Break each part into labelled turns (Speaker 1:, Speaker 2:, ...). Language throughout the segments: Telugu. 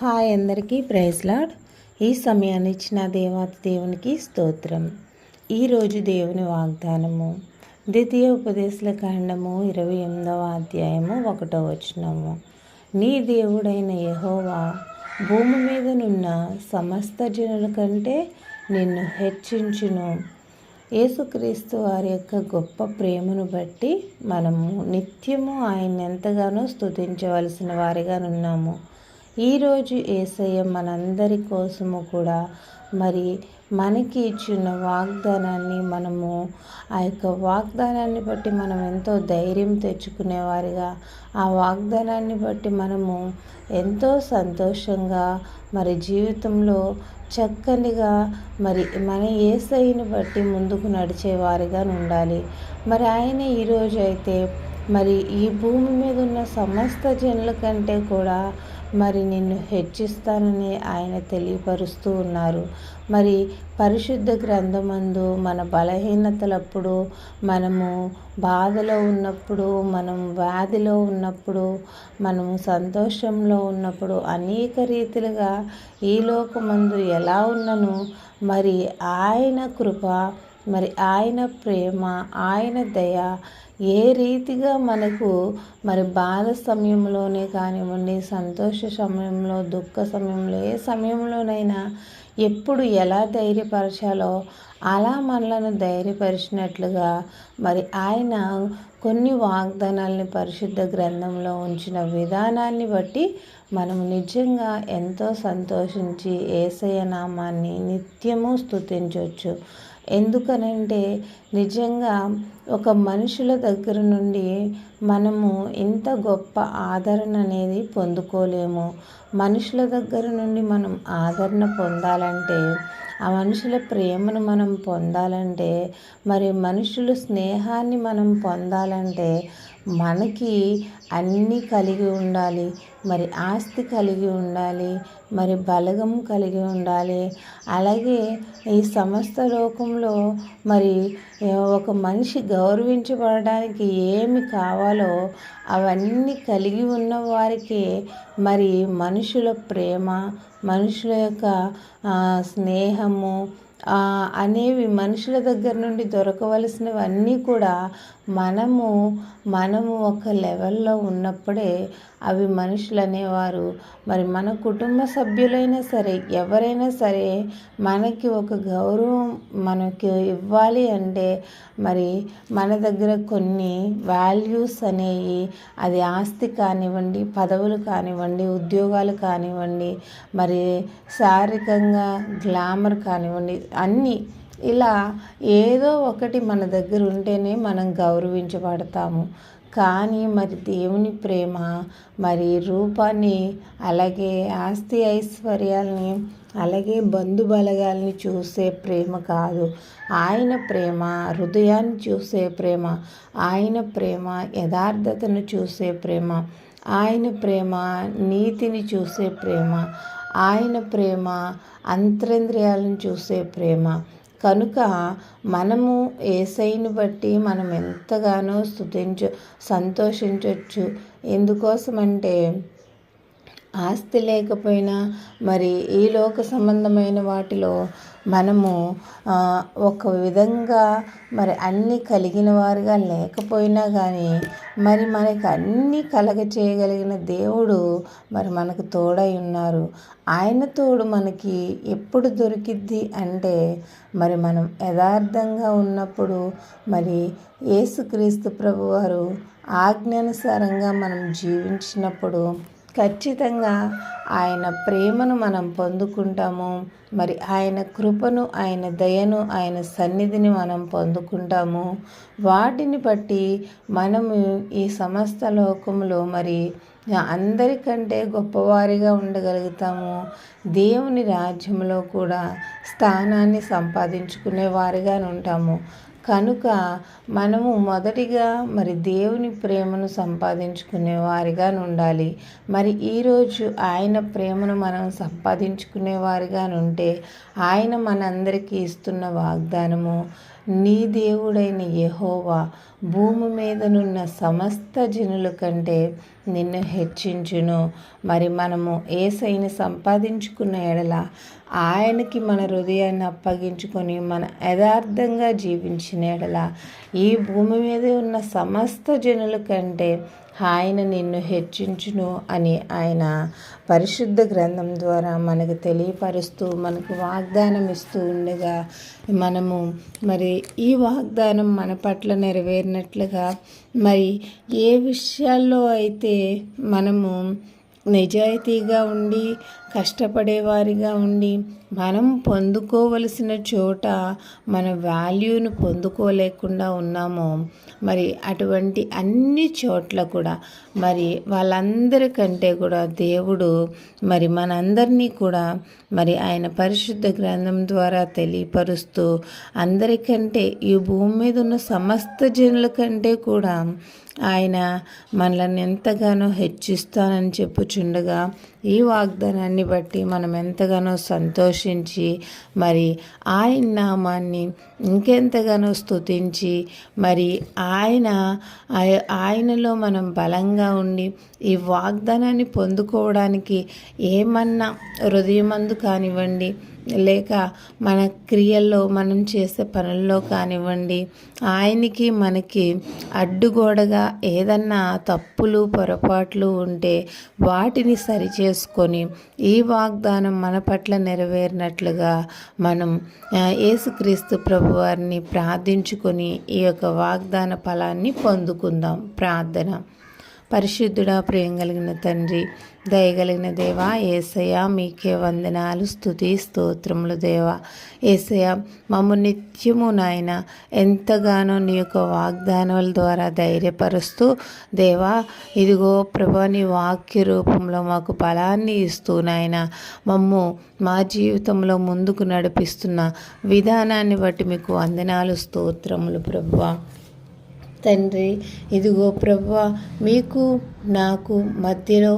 Speaker 1: హాయ్ అందరికీ ప్రైజ్ లాడ్. ఈ సమయాన్ని ఇచ్చిన దేవాతి దేవునికి స్తోత్రం. ఈరోజు దేవుని వాగ్దానము ద్వితీయ ఉపదేశల కాండము ఇరవై ఎనిమిదవ అధ్యాయము ఒకటో వచనము. నీ దేవుడైన యహోవా భూమి మీదనున్న సమస్త జనుల కంటే నిన్ను హెచ్చించును. యేసుక్రీస్తు వారి యొక్క గొప్ప ప్రేమను బట్టి మనము నిత్యము ఆయన ఎంతగానో స్తుతించవలసిన వారిగా ఉన్నాము ఈరోజు ఏసయ్య మనందరి కోసము కూడా మరి మనకి ఇచ్చిన వాగ్దానాన్ని మనము ఆ యొక్క వాగ్దానాన్ని బట్టి మనం ఎంతో ధైర్యం తెచ్చుకునేవారిగా. ఆ వాగ్దానాన్ని బట్టి మనము ఎంతో సంతోషంగా మరి జీవితంలో చక్కనిగా మరి మన ఏసైని బట్టి ముందుకు నడిచేవారిగా ఉండాలి. మరి ఆయన ఈరోజు అయితే మరి ఈ భూమి మీద ఉన్న సమస్త జనుల కంటే కూడా మరి నిన్ను హెచ్చిస్తానని ఆయన తెలియపరుస్తూ ఉన్నారు. మరి పరిశుద్ధ గ్రంథమందు మన బలహీనతలప్పుడు మనము బాధలో ఉన్నప్పుడు మనం వ్యాధిలో ఉన్నప్పుడు మనము సంతోషంలో ఉన్నప్పుడు అనేక రీతిలుగా ఈ లోకమందు ఎలా ఉన్నను మరి ఆయన కృప మరి ఆయన ప్రేమ ఆయన దయ ఏ రీతిగా మనకు మరి బాధ సమయంలోనే కానివ్వండి సంతోష సమయంలో దుఃఖ సమయంలో ఏ సమయంలోనైనా ఎప్పుడు ఎలా ధైర్యపరచాలో అలా మనలను ధైర్యపరిచినట్లుగా మరి ఆయన కొన్ని వాగ్దానాల్ని పరిశుద్ధ గ్రంథంలో ఉంచిన విధానాన్ని బట్టి మనం నిజంగా ఎంతో సంతోషించి ఏసయ నామాన్ని నిత్యము స్తుతించవచ్చు ఎందుకనంటే నిజంగా ఒక మనుషుల దగ్గర నుండి మనము ఇంత గొప్ప ఆదరణ అనేది పొందుకోలేము. మనుషుల దగ్గర నుండి మనం ఆదరణ పొందాలంటే ఆ మనుషుల ప్రేమను మనం పొందాలంటే మరి మనుషుల స్నేహాన్ని మనం పొందాలంటే మనకి అన్నీ కలిగి ఉండాలి. మరి ఆస్తి కలిగి ఉండాలి. మరి బలగం కలిగి ఉండాలి. అలాగే ఈ సమస్త లోకంలో మరి ఒక మనిషి గౌరవించబడడానికి ఏమి కావాలో అవన్నీ కలిగి ఉన్న వారికి మరి మనుషుల ప్రేమ మనుషుల యొక్క స్నేహము అనేవి మనుషుల దగ్గర నుండి దొరకవలసినవన్నీ కూడా మనము మనము ఒక లెవెల్లో ఉన్నప్పుడే అవి మనుషులు అనేవారు మరి మన కుటుంబ సభ్యులైనా సరే ఎవరైనా సరే మనకి ఒక గౌరవం మనకి ఇవ్వాలి అంటే మరి మన దగ్గర కొన్ని వాల్యూస్ అనేవి అది ఆస్తి కానివ్వండి పదవులు కానివ్వండి ఉద్యోగాలు కానివ్వండి మరి శారీరకంగా గ్లామర్ కానివ్వండి అన్నీ ఇలా ఏదో ఒకటి మన దగ్గర ఉంటేనే మనం గౌరవించబడతాము. కానీ మరి దేవుని ప్రేమ మరి రూపాన్ని అలాగే ఆస్తి ఐశ్వర్యాల్ని అలాగే బంధుబలగాల్ని చూసే ప్రేమ కాదు. ఆయన ప్రేమ హృదయాన్ని చూసే ప్రేమ ఆయన ప్రేమ యథార్థతను చూసే ప్రేమ ఆయన ప్రేమ నీతిని చూసే ప్రేమ ఆయన ప్రేమ అంతరింద్రియాలను చూసే ప్రేమ. కనుక మనము ఏసైని బట్టి మనం ఎంతగానో స్థుతించు సంతోషించవచ్చు ఎందుకోసమంటే ఆస్తి లేకపోయినా మరి ఈ లోక సంబంధమైన వాటిలో మనము ఒక విధంగా మరి అన్నీ కలిగిన వారుగా లేకపోయినా కానీ మరి మనకి అన్నీ కలగ చేయగలిగిన దేవుడు మరి మనకు తోడై ఉన్నారు. ఆయన తోడు మనకి ఎప్పుడు దొరికిద్ది అంటే మరి మనం యథార్థంగా ఉన్నప్పుడు మరి యేసుక్రీస్తు ప్రభువారు ఆజ్ఞానుసారంగా మనం జీవించినప్పుడు ఖచ్చితంగా ఆయన ప్రేమను మనం పొందుకుంటాము. మరి ఆయన కృపను ఆయన దయను ఆయన సన్నిధిని మనం పొందుకుంటాము. వాటిని బట్టి మనము ఈ సమస్త లోకంలో మరి అందరికంటే గొప్పవారిగా ఉండగలుగుతాము. దేవుని రాజ్యంలో కూడా స్థానాన్ని సంపాదించుకునే వారిగా ఉంటాము. కనుక మనము మొదటిగా మరి దేవుని ప్రేమను సంపాదించుకునే వారిగా ఉండాలి. మరి ఈరోజు ఆయన ప్రేమను మనం సంపాదించుకునే వారిగా ఉంటే ఆయన మనందరికీ ఇస్తున్న వాగ్దానము నీ దేవుడైన యహోవా భూమి మీదనున్న సమస్త జనుల కంటే నిన్ను హెచ్చించును. మరి మనము ఏసైని సంపాదించుకున్న ఎడల ఆయనకి మన హృదయాన్ని అప్పగించుకొని మన యథార్థంగా జీవించిన ఎడల ఈ భూమి మీద ఉన్న సమస్త జనుల కంటే ఆయన నిన్ను హెచ్చించును అని ఆయన పరిశుద్ధ గ్రంథం ద్వారా మనకు తెలియపరుస్తూ మనకు వాగ్దానం ఇస్తూ ఉండగా మనము మరి ఈ వాగ్దానం మన పట్ల నెరవేరినట్లుగా మరి ఏ విషయాల్లో అయితే మనము నిజాయితీగా ఉండి కష్టపడేవారిగా ఉండి మనం పొందుకోవలసిన చోట మన వాల్యూను పొందుకోలేకుండా ఉన్నామో మరి అటువంటి అన్ని చోట్ల కూడా మరి వాళ్ళందరికంటే కూడా దేవుడు మరి మనందరినీ కూడా మరి ఆయన పరిశుద్ధ గ్రంథం ద్వారా తెలియపరుస్తూ అందరికంటే ఈ భూమి మీద ఉన్న సమస్త జనుల కంటే కూడా ఆయన మనల్ని ఎంతగానో హెచ్చిస్తానని చెప్పుచుండగా ఈ వాగ్దానాన్ని బట్టి మనం ఎంతగానో సంతోషించి మరి ఆయన నామాన్ని ఇంకెంతగానో స్థుతించి మరి ఆయన ఆయనలో మనం బలంగా ఉండి ఈ వాగ్దానాన్ని పొందుకోవడానికి ఏమన్నా హృదయమందు కానివ్వండి లేక మన క్రియల్లో మనం చేసే పనుల్లో కానివ్వండి ఆయనకి మనకి అడ్డుగోడగా ఏదన్నా తప్పులు పొరపాట్లు ఉంటే వాటిని సరిచేసుకొని ఈ వాగ్దానం మన పట్ల నెరవేరినట్లుగా మనం యేసుక్రీస్తు ప్రభువారిని ప్రార్థించుకొని ఈ యొక్క వాగ్దాన ఫలాన్ని పొందుకుందాం. ప్రార్థన. పరిశుద్ధుడా ప్రేమ కలిగిన తండ్రి దయగలిగిన దేవా ఏసయ మీకే వందనాలు స్థుతి స్తోత్రములు దేవా. ఏసయ మమ్ము నిత్యము నాయన ఎంతగానో నీ యొక్క వాగ్దానాల ద్వారా ధైర్యపరుస్తూ దేవా ఇదిగో ప్రభా నీ వాక్య రూపంలో మాకు బలాన్ని ఇస్తూ నాయన మమ్ము మా జీవితంలో ముందుకు నడిపిస్తున్న విధానాన్ని బట్టి మీకు వందనాలు స్తోత్రములు ప్రభువా తండ్రి. ఇదిగో ప్రభు మీకు నాకు మధ్యలో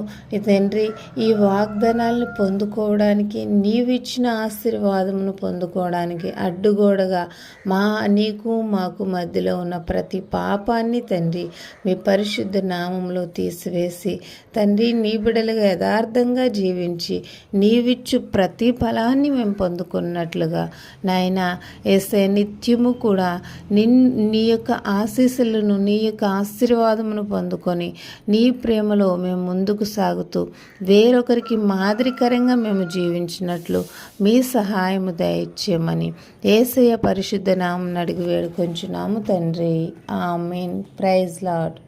Speaker 1: తండ్రి ఈ వాగ్దానాలను పొందుకోవడానికి నీవిచ్చిన ఆశీర్వాదమును పొందుకోవడానికి అడ్డుగోడగా మా నీకు మాకు మధ్యలో ఉన్న ప్రతి పాపాన్ని తండ్రి మీ పరిశుద్ధ నామంలో తీసివేసి తండ్రి నీ బిడలుగా యథార్థంగా జీవించి నీవిచ్చు ప్రతి ఫలాన్ని మేము పొందుకున్నట్లుగా నాయన ఏసే నిత్యము కూడా నిన్ నీ యొక్క ఆశీస్సులను నీ యొక్క ఆశీర్వాదమును పొందుకొని నీ ప్రేమలో మేము ముందుకు సాగుతూ వేరొకరికి మాదిరికరంగా మేము జీవించినట్లు మీ సహాయము దయచేయమని ఏసయ్య పరిశుద్ధ నామం అడిగి వేడుకొంచున్నాము తండ్రి. ఆ మీన్ ప్రైజ్ లాడ్